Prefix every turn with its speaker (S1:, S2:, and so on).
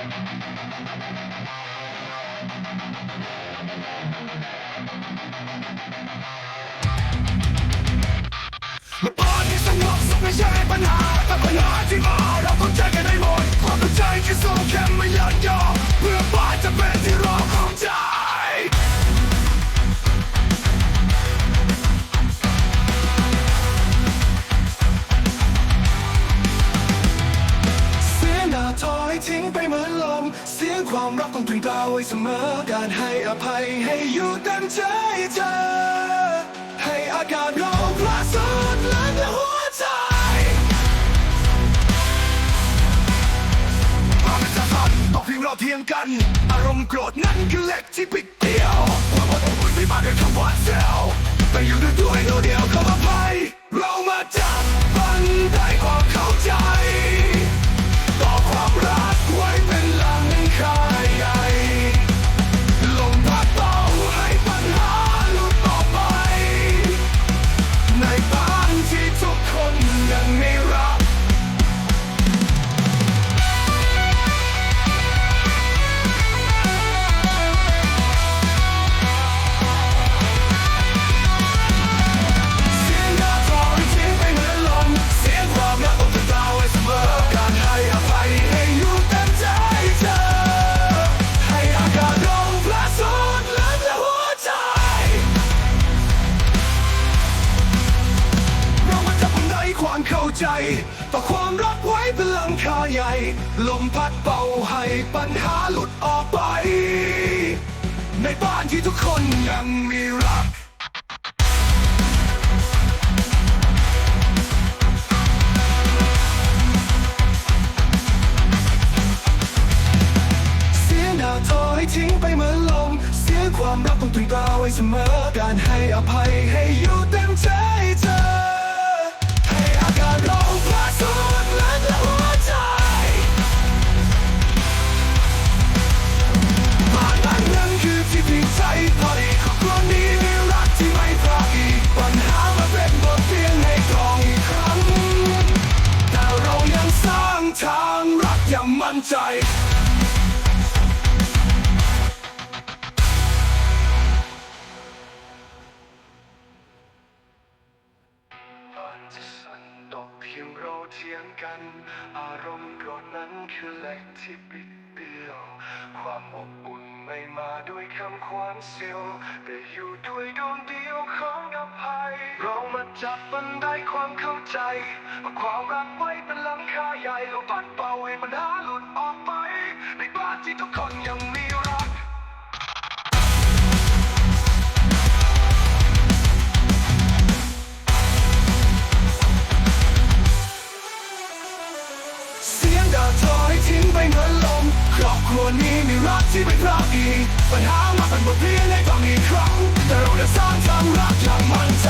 S1: Thank you. ทิ้งไปเหมือนลม เสียงความรักต้องตรึงตาไว้เสมอ การให้อภัยให้อยู่เต็มใจเธอ ให้อากาศเราพลาสุดและในหัวใจความเป็นสำคัญต้องเพียงเราเทียงกัน อารมณ์โกรธนั้นคือเล็กที่ปิดเดียวความอดทนไม่มาด้วยคำว่าเซลไปอยู่ด้วยตัวเดียวเข้ามาไป ใจ ต่อความรักไว้เป็นหลังคาใหญ่ ลมพัดเป่าให้ปัญหาหลุดออกไป ในบ้านที่ทุกคนยังมีรักเสียหน้าถอยทิ้งไปเหมือนลม เสียความรักต้องตรึงตราไว้เสมอ การให้อภัยให้อยู่เต็มใจเธอ ใจ ตอนจะสั่นตกเพียงเราเทียงกัน อารมณ์โกรธนั้นคือเหล็กที่ปิดเบี้ยว ความอบอุ่นไม่มาด้วยคำขวัญเสียว แต่อยู่ด้วยดวงเดียวของอภัย เรามาจับมันได้ความเข้าใจเอาความรักว้เป็นหลัง ก็ปัดเป่าให้มันาหลุดออกไป ในบ้านที่ทุกคนยังมีรัก Yeah. งไปเหมือนลมครอบครัวนี้มีรักที่ไม่พีกปัญหามาเป็นบทเรียนให้งอีกครั้งแต่เราจะสร้างความรักอางมั่นใจ